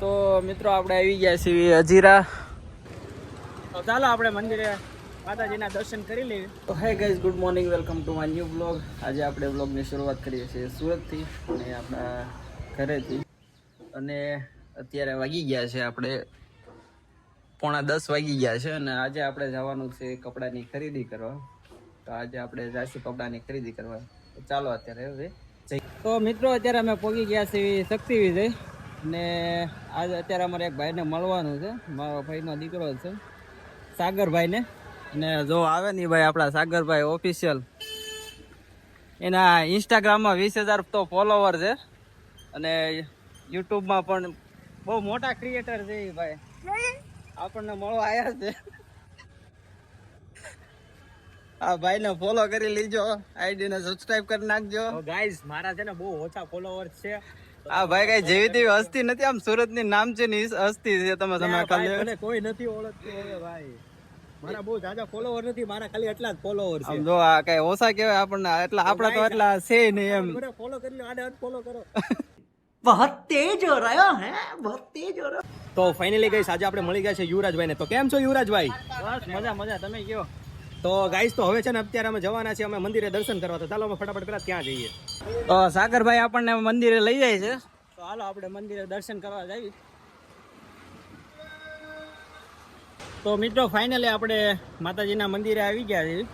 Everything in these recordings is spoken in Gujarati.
તો મિત્રો આપણે આવી ગયા છીએ હજીરા તો ચાલો આપણે મંદિરે માતાજીના દર્શન કરી લઈએ. તો hey guys good morning welcome to my new blog આજે આપણે બ્લોગની શરૂઆત કરીએ છીએ સુરતથી અને આપણા ઘરેથી. અને અત્યારે વાગી ગયા છે આપણે પોણા દસ વાગી ગયા છે અને આજે આપણે જવાનું છે કપડાની ખરીદી કરવા. તો આજે આપણે જઈશું કપડાની ખરીદી કરવા. ચાલો અત્યારે હવે તો મિત્રો અત્યારે અમે પહોંચી ગયા છીએ શક્તિ વિજય. ને આજે અત્યારે અમારે એક ભાઈને મળવાનું છે. મારો ભાઈનો દીકરો છે. સાગરભાઈને. અને જો આવે ને ભાઈ આપણા સાગરભાઈ ઓફિશિયલ એના ઇન્સ્ટાગ્રામમાં વીસ હજાર તો ફોલોવર છે. અને યુટ્યુબમાં પણ બહુ મોટા ક્રિએટર છે એ ભાઈ. આપણને મળવા આવ્યા છે. આ ભાઈને ફોલો કરી લીજો. આઈડી ને સબસ્ક્રાઇબ કરી નાખજો. ગાઈઝ મારા છે ને બહુ ઓછા ફોલોવર્સ છે. આ ભાઈ કઈ જેવી તેવી હસ્તી નથી આમ સુરતની નામ છે ને હસ્તી છે તમે તમે ખાલી. મને કોઈ નથી ઓળખતું હવે ભાઈ. મારા બહુ જાજા ફોલોવર નથી મારા ખાલી એટલા જ ફોલોવર છે. જો આ કઈ ઓસા કહેવાય આપણને એટલા આપણા તો એટલા છે નહીં એમ. મને ફોલો કરી. લો આડે ફોલો કરો તો ફાઇનલી ગઈસ આજે આપણે મળી ગયા છે યુવરાજભાઈ ને તો કેમ છો યુવરાજભાઈ? બસ મજા મજા. તમે કયો? તો ગાઈસ તો હવે છે ને અત્યારે અમે જવાના છીએ અમે મંદિરે દર્શન કરવા. તો ચાલો અમે ફટાફટ પેલા ત્યાં જઈએ. તો સાગરભાઈ આપણને મંદિરે લઈ જાય છે. તો હાલો આપણે મંદિરે દર્શન કરવા જઈએ. તો મિત્રો ફાઇનલી આપણે માતાજીના મંદિરે આવી ગયા છીએ.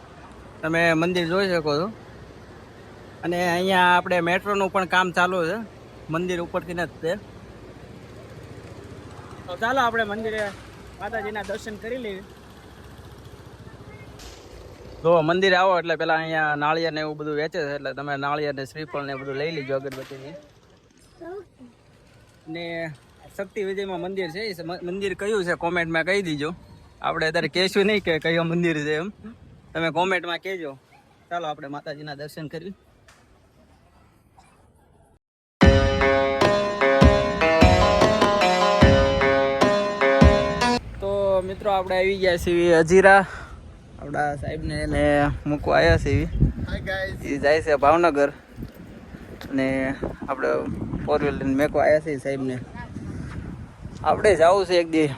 તમે મંદિર જોઈ શકો છો. અને અહીંયા આપણે મેટ્રોનું પણ કામ ચાલુ છે. મંદિર ઉપરથી જ તે. તો ચાલો આપણે મંદિરે માતાજીના દર્શન કરી લઈએ. જો મંદિરે આવો એટલે પેલા અહીંયા નાળિયેર ને એવું બધું વેચે છે એટલે તમે નાળિયેર ને શ્રીફળ ને બધું લઈ લીજો અગરબત્તીની. ને શક્તિ વિજયમાં મંદિર છે, એ મંદિર કયું છે કોમેન્ટમાં કહી દીજો. આપણે અત્યારે કહેશું નહીં કે કયું મંદિર છે એમ. તમે કોમેન્ટમાં કહેજો. ચાલો આપણે માતાજીના દર્શન કરી તો મિત્રો આપણે આવી ગયા છીએ હજીરા. આપણા સાહેબને એને મૂકવા આવ્યા છે એ જાય છે ભાવનગર. અને આપણે ફોર વ્હીલ લઈને મેકવા આવ્યા છે સાહેબને. આપણે જવું છે એક દી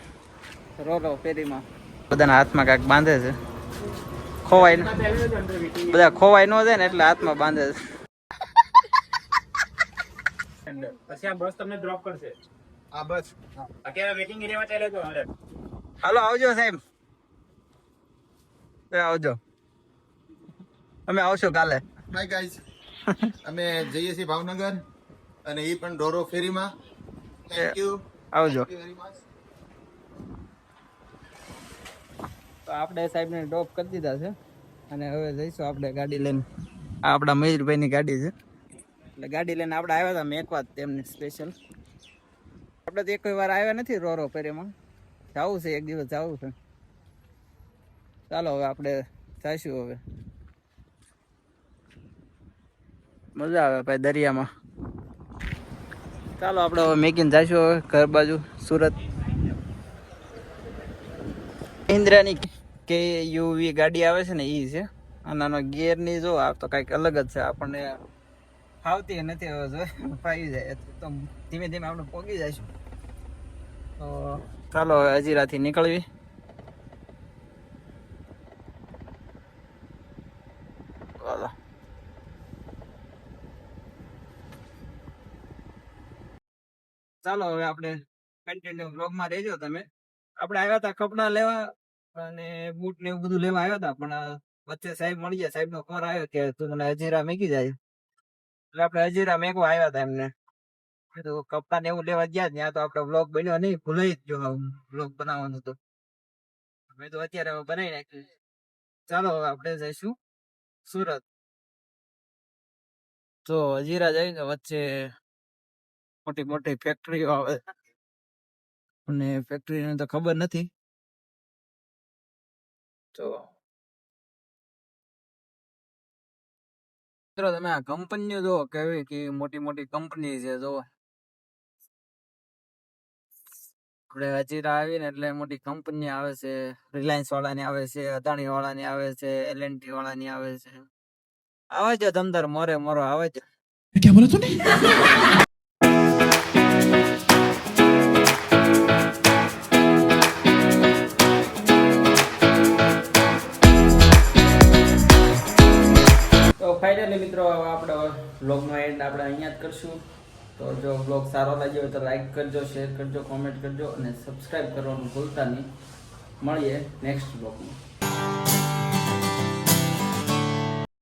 રો રો ફેરીમાં. બધાના હાથમાં કાંઈક બાંધે છે. ખોવાય બધા ખોવાય ન જાય ને એટલે હાથમાં બાંધે છે. પછી આ બસ તમને ડ્રોપ કરશે. આ બસ અત્યારે વેટિંગ એરિયામાં ચાલે તો હાલો આવજો સાહેબ. એ આવજો. અમે આવશો કાલે. બાય ગાઈઝ અમે જઈએ છીએ ભાવનગર અને એ પણ ડોરો ફેરીમાં. થેન્ક યુ આવજો. તો આપણે સાહેબને ડ્રોપ કરી દીધા છે. અને હવે જઈશું આપણે ગાડી લઈને. આ આપણા મયુરભાઈની ગાડી છે. એટલે ગાડી લઈને આપણે આવ્યા હતા મેં એક વાત તેમને સ્પેશિયલ આપણે તો એક વાર આવ્યા નથી રોરો ફેરીમાં. જવું છે એક દિવસ જવું છે. ચાલો હવે આપણે જઈશું હવે. મજા આવે ભાઈ દરિયામાં. ચાલો આપણે હવે મેકીને જઈશું હવે ઘર બાજુ, સુરત. ઇન્દ્રાની કે યુવી ગાડી આવે છે ને એ છે. આનાનો ગિયરની જો, આ તો કંઈક અલગ જ છે. આપણને ફાવતી નથી હવે જો, ફાવી જાય. તો ધીમે ધીમે આપણે પોગી જઈશું. તો ચાલો હવે હજીરાથી નીકળવી. ચાલો ચાલો, હવે આપણે કન્ટિન્યુ બ્લોગમાં રહેજો તમે. આપણે આવ્યા હતા કપડા લેવા અને બૂટ ને એવું બધું લેવા આવ્યા હતા, પણ વચ્ચે સાહેબ મળી ગયા. સાહેબ નો ફોન આવ્યો કે તું મને હજીરા મેકી જાય. એટલે આપણે હજીરા મેકવા આવ્યા હતા એમને. કીધું, કપડા ને એવું લેવા ગયા ત્યાં તો આપણે બ્લોગ બન્યો નહીં. ભૂલાઈ જ જો બ્લોગ બનાવવાનું તો. મેં તો અત્યારે બનાવી નાખ્યું ચાલો આપણે જઈશું. સુરત. તો હજીરા જઈને વચ્ચે મોટી મોટી ફેક્ટરીઓ આવે. અને ફેક્ટરીને તો ખબર નથી. તો મિત્રો તમે આ કંપનીઓ જો કેવી કે મોટી મોટી કંપની છે જો આપણે હજીરા આવીને એટલે મોટી કંપની આવે છે રિલાયન્સ વાળાની આવે છે અદાણી વાળાની આવે છે એલ એન્ડ ટી વાળાની આવે છે. આવે છે મોરે મોરો આવે છે ક્યાં બોલે તું ફાઇનલી મિત્રો આપણો બ્લોગનો એન્ડ આપણે અહીંયા જ કરશું. તો જો બ્લોગ સારો લાગ્યો હોય તો લાઈક કરજો શેર કરજો કોમેન્ટ કરજો અને સબસ્ક્રાઈબ કરવાનું ભૂલતા નહીં. મળીએ નેક્સ્ટ વ્લોગમાં